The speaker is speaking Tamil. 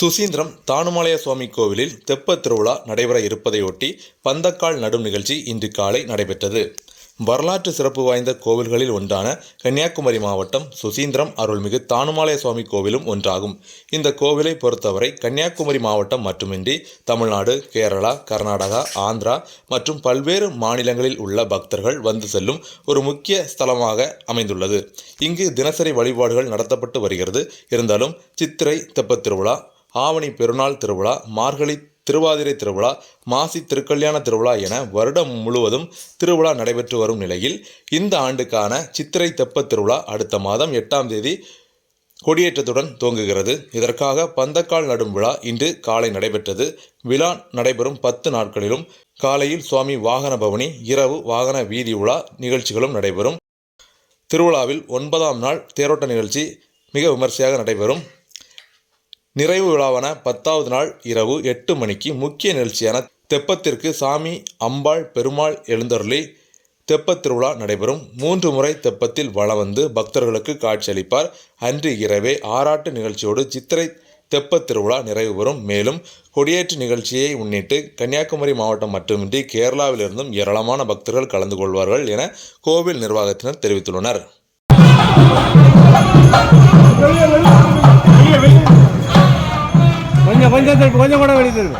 சுசீந்திரம் தானுமாலய சுவாமி கோவிலில் தெப்ப திருவிழா நடைபெற இருப்பதையொட்டி பந்தக்கால் நடும் நிகழ்ச்சி இன்று காலை நடைபெற்றது. வரலாற்று சிறப்பு வாய்ந்த கோவில்களில் ஒன்றான கன்னியாகுமரி மாவட்டம் சுசீந்திரம் அருள்மிகு தானுமாலய சுவாமி கோவிலும் ஒன்றாகும். இந்த கோவிலை பொறுத்தவரை கன்னியாகுமரி மாவட்டம் மட்டுமின்றி தமிழ்நாடு கேரளா கர்நாடகா ஆந்திரா மற்றும் பல்வேறு மாநிலங்களில் உள்ள பக்தர்கள் வந்து செல்லும் ஒரு முக்கிய ஸ்தலமாக அமைந்துள்ளது. இங்கு தினசரி வழிபாடுகள் நடத்தப்பட்டு வருகிறது. இருந்தாலும் சித்திரை தெப்பத் திருவிழா ஆவணி பெருநாள் திருவிழா மார்கழி திருவாதிரை திருவிழா மாசி திருக்கல்யாண திருவிழா என வருடம் முழுவதும் திருவிழா நடைபெற்று வரும் நிலையில் இந்த ஆண்டுக்கான சித்திரை தெப்பத் திருவிழா அடுத்த மாதம் எட்டாம் தேதி கொடியேற்றத்துடன் துவங்குகிறது. இதற்காக பந்தக்கால் நடும் விழா இன்று காலை நடைபெற்றது. விழா நடைபெறும் பத்து நாட்களிலும் காலையில் சுவாமி வாகன பவனி இரவு வாகன வீதி உலா நிகழ்ச்சிகளும் நடைபெறும். திருவிழாவில் ஒன்பதாம் நாள் தேரோட்ட நிகழ்ச்சி மிக விமர்சையாக நடைபெறும். நிறைவு விழாவான பத்தாவது நாள் இரவு எட்டு மணிக்கு முக்கிய நிகழ்ச்சியான தெப்பத்திற்கு சாமி அம்பாள் பெருமாள் எழுந்தருளி தெப்பத் திருவிழா நடைபெறும். மூன்று முறை தெப்பத்தில் வள வந்து பக்தர்களுக்கு காட்சியளிப்பார். அன்று இரவே ஆராட்டு நிகழ்ச்சியோடு சித்திரை தெப்பத் திருவிழா நிறைவு பெறும். மேலும் கொடியேற்று நிகழ்ச்சியை முன்னிட்டு கன்னியாகுமரி மாவட்டம் மட்டுமின்றி கேரளாவிலிருந்தும் ஏராளமான பக்தர்கள் கலந்து கொள்வார்கள் என கோவில் நிர்வாகத்தினர் தெரிவித்துள்ளனர். கொஞ்சம் கொஞ்சம் கூட வெளியே தெரியும்